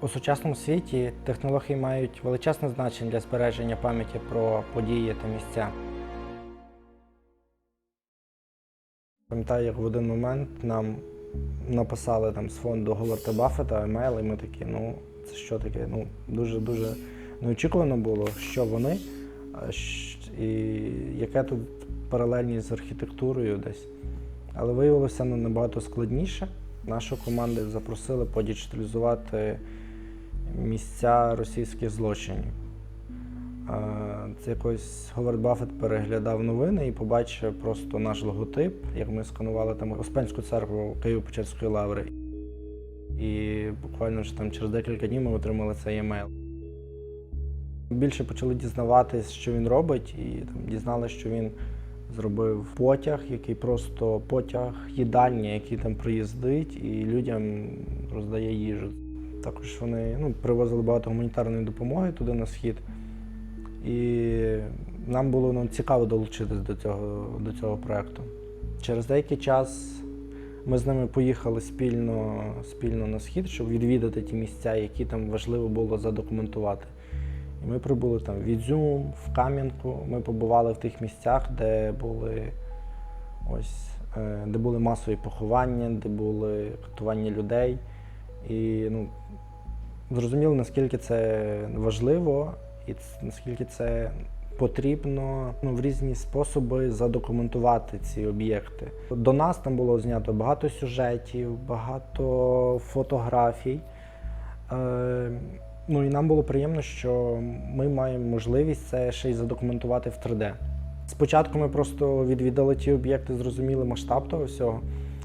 У сучасному світі технології мають величезне значення для збереження пам'яті про події та місця. Пам'ятаю, як в один момент нам написали там з фонду Говарда Баффета емейл, і ми такі, ну це що таке? Ну дуже дуже неочікувано було, що вони, і яке тут паралельність з архітектурою десь. Але виявилося ну, набагато складніше. Нашу команду запросили подіджиталізувати місця російських злочинів. Це якось Говард Баффет переглядав новини і побачив просто наш логотип, як ми сканували там Успенську церкву Києво-Печерської лаври. І буквально вже там через декілька днів ми отримали цей емейл. Більше почали дізнаватись, що він робить, і там дізналися, що він зробив потяг, який просто потяг їдальня, який там приїздить і людям роздає їжу. Також вони ну, привозили багато гуманітарної допомоги туди на схід. І нам було ну, цікаво долучитись до цього, до цього проєкту. Через деякий час ми з ними поїхали спільно, спільно на схід, щоб відвідати ті місця, які там важливо було задокументувати. І ми прибули там в Ізюм, в Кам'янку. Ми побували в тих місцях, де були ось е, де були масові поховання, де були катування людей. І ну, зрозуміли, наскільки це важливо і наскільки це потрібно ну, в різні способи задокументувати ці об'єкти. До нас там було знято багато сюжетів, багато фотографій. Е, ну і нам було приємно, що ми маємо можливість це ще й задокументувати в 3D. Спочатку ми просто відвідали ті об'єкти, зрозуміли масштаб того всього.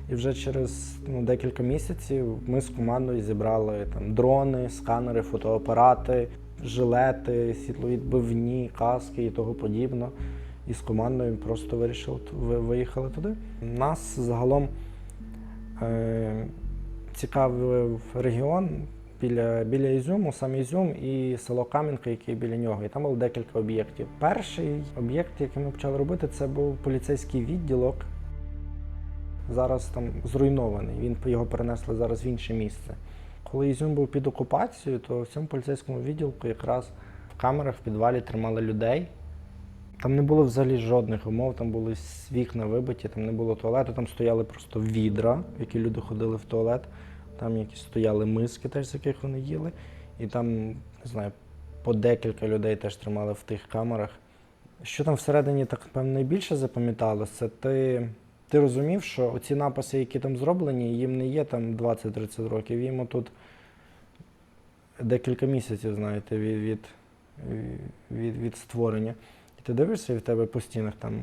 І вже через ну, декілька місяців ми з командою зібрали там дрони, сканери, фотоапарати, жилети, світловідбивні, каски і того подібне. І з командою просто вирішили ви- виїхали туди. Нас загалом е, цікавив регіон біля, біля Ізюму, сам Ізюм і село Кам'янка, яке біля нього. І там було декілька об'єктів. Перший об'єкт, який ми почали робити, це був поліцейський відділок. Зараз там зруйнований. Він його перенесли зараз в інше місце. Коли Ізюм був під окупацією, то в цьому поліцейському відділку якраз в камерах в підвалі тримали людей. Там не було взагалі жодних умов, там були вікна вибиті, там не було туалету, там стояли просто відра, в які люди ходили в туалет. Там якісь стояли миски, теж з яких вони їли. І там, не знаю, по декілька людей теж тримали в тих камерах. Що там всередині так певно найбільше запам'яталось, це ти, ти розумів, що оці написи, які там зроблені, їм не є там 20-30 років, їм тут декілька місяців, знаєте, від, від, від, від створення. І ти дивишся, і в тебе по стінах там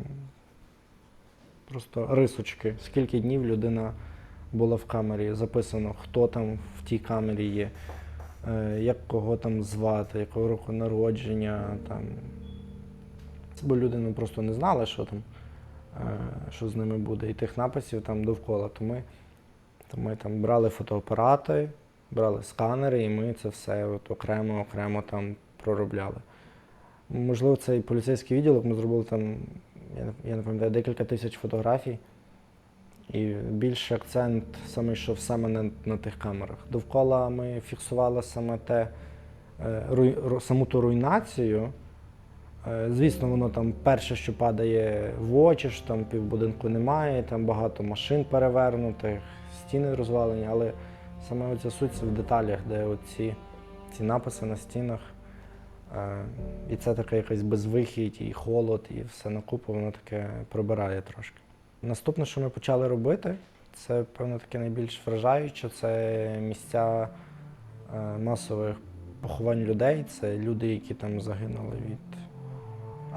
просто рисочки, скільки днів людина була в камері, записано, хто там в тій камері є, е, як кого там звати, якого року народження. Там. Бо люди ну, просто не знали, що там, що з ними буде. І тих написів там довкола. То ми, то ми там брали фотоапарати, брали сканери, і ми це все от окремо, окремо там проробляли. Можливо, цей поліцейський відділок ми зробили там, я не пам'ятаю, декілька тисяч фотографій. І більший акцент саме йшов саме на, на тих камерах. Довкола ми фіксували саме те, е, руй, саму ту руйнацію. Е, Звісно, воно там перше, що падає в очі, що там півбудинку немає, там багато машин перевернутих, стіни розвалені, але саме оця суть в деталях, де оці ці написи на стінах. Е, І це таке якась безвихідь, і холод, і все накупу, воно таке пробирає трошки. Наступне, що ми почали робити, це, певно, таке найбільш вражаюче, це місця е, масових поховань людей. Це люди, які там загинули від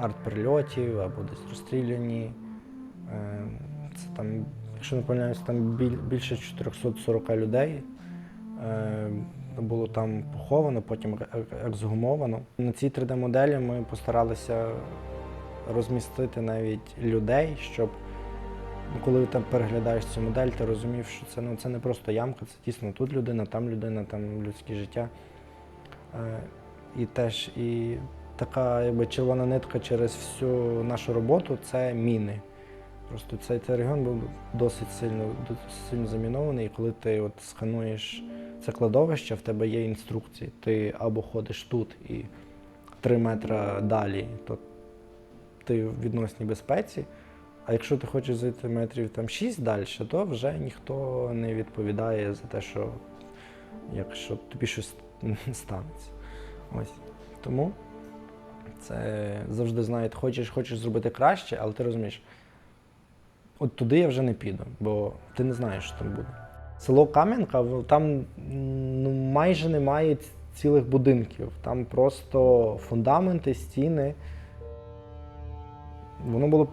артприльотів або десь розстріляні. Е, Це там, якщо не помиляюсь, там більше 440 людей. Е, Було там поховано, потім ексгумовано. На цій 3D-моделі ми постаралися розмістити навіть людей, щоб ну, коли ти переглядаєш цю модель, ти розумів, що це, ну, це не просто ямка, це дійсно тут людина, там людина, там людське життя. Е, І теж і така якби, червона нитка через всю нашу роботу це міни. Просто цей, цей регіон був досить сильно, досить сильно замінований, і коли ти от скануєш це кладовище, в тебе є інструкції. Ти або ходиш тут і 3 метри далі, то ти в відносній безпеці. А якщо ти хочеш зайти метрів там 6 далі, то вже ніхто не відповідає за те, що якщо тобі щось станеться. Ось. Тому це завжди знаєте, хочеш, хочеш зробити краще, але ти розумієш, от туди я вже не піду, бо ти не знаєш, що там буде. Село Кам'янка, там ну, майже немає цілих будинків. Там просто фундаменти, стіни. Воно було.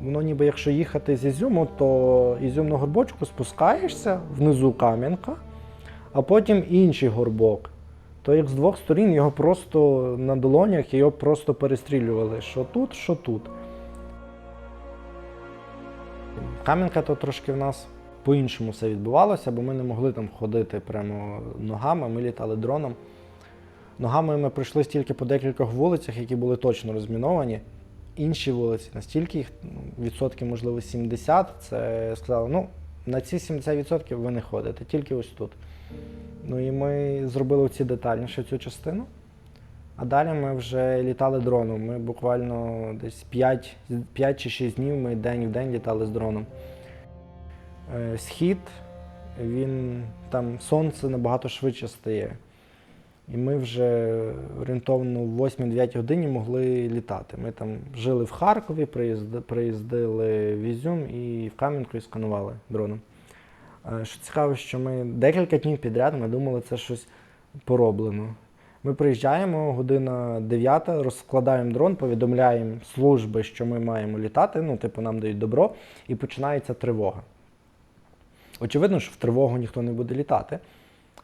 Воно ніби якщо їхати з Ізюму, то Ізюм на горбочку спускаєшся, внизу Кам'янка, а потім інший горбок. То як з двох сторін його просто на долонях його просто перестрілювали. Що тут, що тут. Кам'янка то трошки в нас по-іншому все відбувалося, бо ми не могли там ходити прямо ногами, ми літали дроном. Ногами ми пройшли стільки по декількох вулицях, які були точно розміновані. Інші вулиці, настільки їх ну, відсотків, можливо, 70, це сказали, ну, на ці 70% ви не ходите, тільки ось тут. Ну і ми зробили ці детальніше цю частину. А далі ми вже літали дроном. Ми буквально десь 5, 5 чи 6 днів ми день в день літали з дроном. Е, Схід, він там сонце набагато швидше стає. І ми вже орієнтовно в 8-9 годині могли літати. Ми там жили в Харкові, приїздили в Ізюм і в Кам'янку і сканували дроном. Е, Що цікаво, що ми декілька днів підряд ми думали, це щось пороблено. Ми приїжджаємо, година 9, розкладаємо дрон, повідомляємо служби, що ми маємо літати, ну, типу, нам дають добро, і починається тривога. Очевидно, що в тривогу ніхто не буде літати,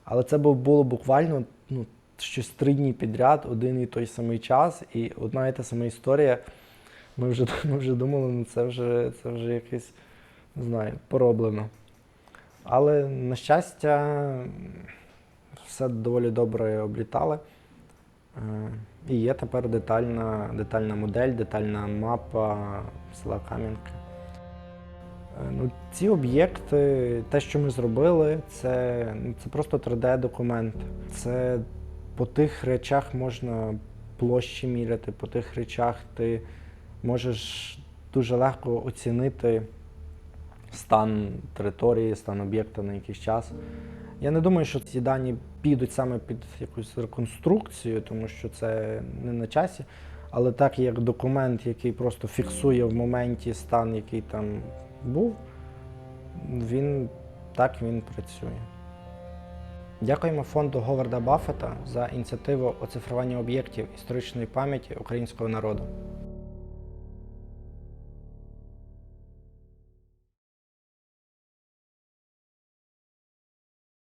але це було буквально ну, щось три дні підряд, один і той самий час, і одна і та сама історія. Ми вже, ми вже думали, ну це вже, це вже якесь, не знаю, пороблено. Але, на щастя, все доволі добре облітали. Е, І є тепер детальна, детальна модель, детальна мапа села Кам'янки. Е, Ну, ці об'єкти, те, що ми зробили, це, ну, це просто 3D-документ. Це по тих речах можна площі міряти, по тих речах ти можеш дуже легко оцінити стан території, стан об'єкта на якийсь час. Я не думаю, що ці дані підуть саме під якусь реконструкцію, тому що це не на часі. Але так як документ, який просто фіксує в моменті стан, який там був, він так він працює. Дякуємо фонду Говарда Баффета за ініціативу оцифрування об'єктів історичної пам'яті українського народу.